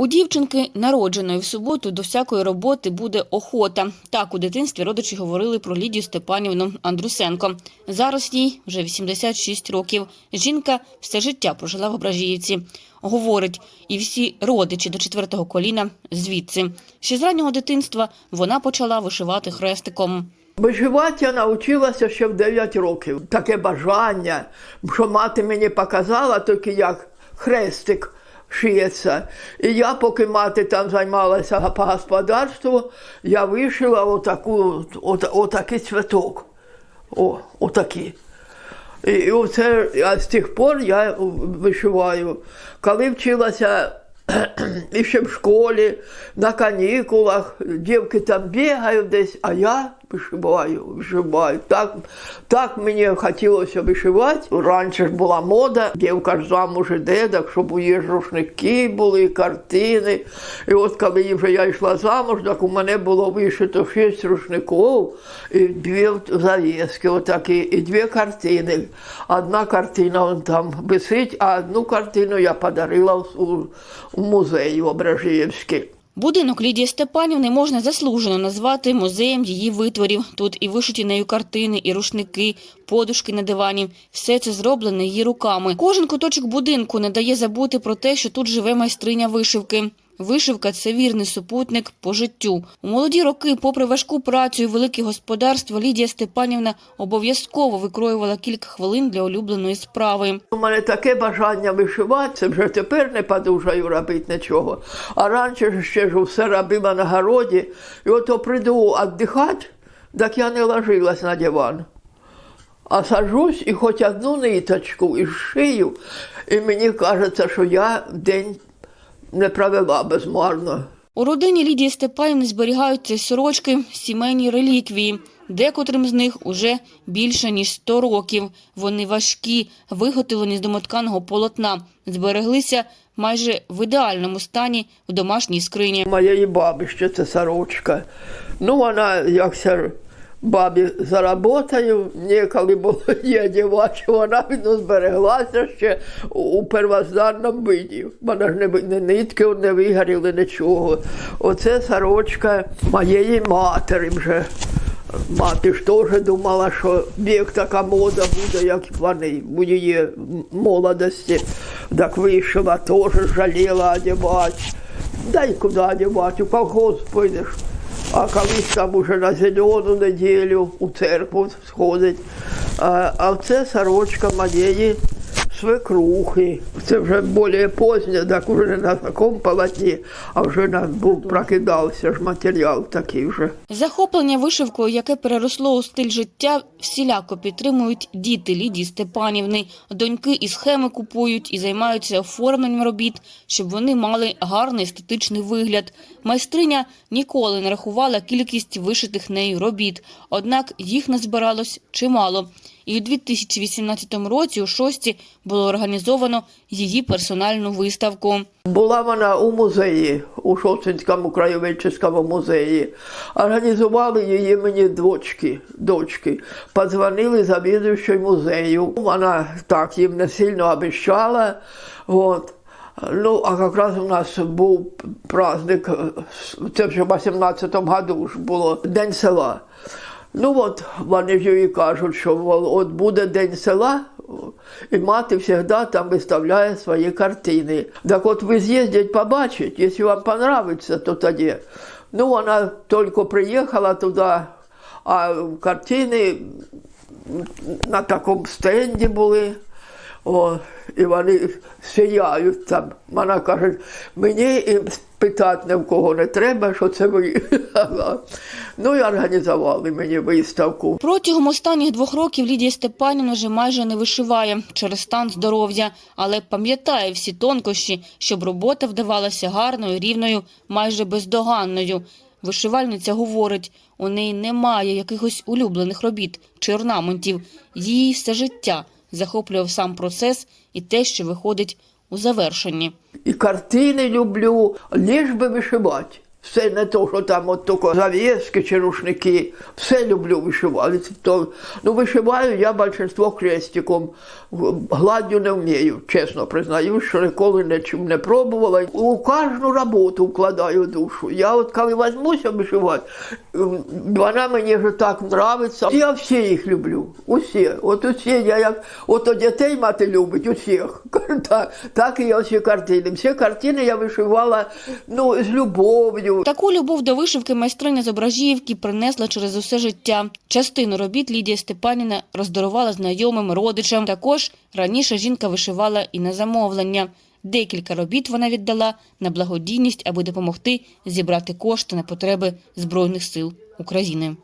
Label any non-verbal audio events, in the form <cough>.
У дівчинки, народженої в суботу, до всякої роботи буде охота. Так у дитинстві родичі говорили про Лідію Степанівну Андрусенко. Зараз їй вже 86 років. Жінка все життя прожила в Ображіївці. Говорить, і всі родичі до четвертого коліна звідси. Ще з раннього дитинства вона почала вишивати хрестиком. Виживати я навчилася ще в 9 років. Таке бажання, що мати мені показала, тільки як хрестик шиється. І я, поки мати там займалася по господарству, я вишила отаку, от, отакий цвіток. О, отакий. І, і оце, а з тих пор я вишиваю. Коли вчилася <clears throat> і ще в школі, на канікулах, дівки там бігають десь, а я вишиваю, вишиваю. Так, так мені хотілося вишивати. Раніше ж була мода, дівка ж замуж іде, так щоб у її рушники були, картини. І от коли вже я йшла замуж, так у мене було вишито шість рушників і дві завіски, отакі, і дві картини. Одна картина он там висить, а одну картину я подарила у музеї Ображіївський. Будинок Лідії Степанівни можна заслужено назвати музеєм її витворів. Тут і вишиті нею картини, і рушники, подушки на дивані. Все це зроблене її руками. Кожен куточок будинку не дає забути про те, що тут живе майстриня вишивки. Вишивка це вірний супутник по життю. У молоді роки, попри важку працю і велике господарство, Лідія Степанівна обов'язково викроювала кілька хвилин для улюбленої справи. У мене таке бажання вишивати, це вже тепер не подужаю робити нічого. А раніше ще ж все робила на городі. І ото прийду віддихати, так я не ложилась на диван. А сажусь і хоч одну ниточку і шию, і мені кажеться, що я день не провела безмарно. У родині Лідії Степанівни зберігаються сорочки, сімейні реліквії. Декотрим з них уже більше ніж 100 років. Вони важкі, виготовлені з домотканого полотна, збереглися майже в ідеальному стані в домашній скрині. Моєї баби ще це сорочка. Ну, вона якся бабі заработаю, ніколи було <laughs> її одягати, вона ну, збереглася ще у первозданному виді. Вона ж не, не нитки не вигоріли, нічого. Оце сорочка моєї матері вже. Мати ж теж думала, що вік така мода буде, як вони у її молодості. Так вийшла, теж жаліла одягати. Дай куди одягати, у колхоз пойдеш. А колись там уже на зелену неділю у церкву сходить. А, це сорочка моєї свекрухи. Це вже більш позднє, так уже на такому полотні, а вже на, був прокидався ж матеріал такий вже. Захоплення вишивкою, яке переросло у стиль життя, всіляко підтримують діти Лідії Степанівни. Доньки і схеми купують і займаються оформленням робіт, щоб вони мали гарний естетичний вигляд. Майстриня ніколи не рахувала кількість вишитих нею робіт, однак їх назбиралось чимало. І у 2018 році у шості було організовано її персональну виставку. Була вона у музеї, у Шоцинському краєведческому музеї. Організували її мені дочки. дочки. Подзвонили завідуючій музею. Вона так їм не сильно обіщала. От. Ну, а якраз у нас був праздник, це вже в 18-му году ж було, День села. Ну от вони ж і кажуть, що от буде день села, і мати завжди там виставляє свої картини. Так от ви з'їздять, побачить, якщо вам подобається, то тоді. Ну, вона тільки приїхала туди, а картини на такому стенді були. О, і вони сіяють там. Вона каже, мені і питати ні в кого не треба, що це ви. ну і організували мені виставку. Протягом останніх двох років Лідія Степанівна вже майже не вишиває через стан здоров'я, але пам'ятає всі тонкощі, щоб робота вдавалася гарною, рівною, майже бездоганною. Вишивальниця говорить, у неї немає якихось улюблених робіт чи орнаментів. Її все життя захоплював сам процес і те, що виходить у завершенні. І картини люблю, лиш би вишивати. Все не то, що там от тільки зав'язки чи рушники. Все люблю вишивати. То, ну, вишиваю я більшинство хрестиком. Гладдю не вмію, чесно признаюсь, що ніколи нічим не пробувала. У кожну роботу вкладаю душу. Я от коли візьмуся вишивати, вона мені вже так подобається. Я всі їх люблю. Усі. От усі, я як от дітей мати любить, усіх. <laughs> Так, так і я всі картини. Всі картини я вишивала ну, з любов'ю. Таку любов до вишивки майстриня з Ображіївки принесла через усе життя. Частину робіт Лідія Степаніна роздарувала знайомим, родичам. Також раніше жінка вишивала і на замовлення. Декілька робіт вона віддала на благодійність, аби допомогти зібрати кошти на потреби Збройних сил України.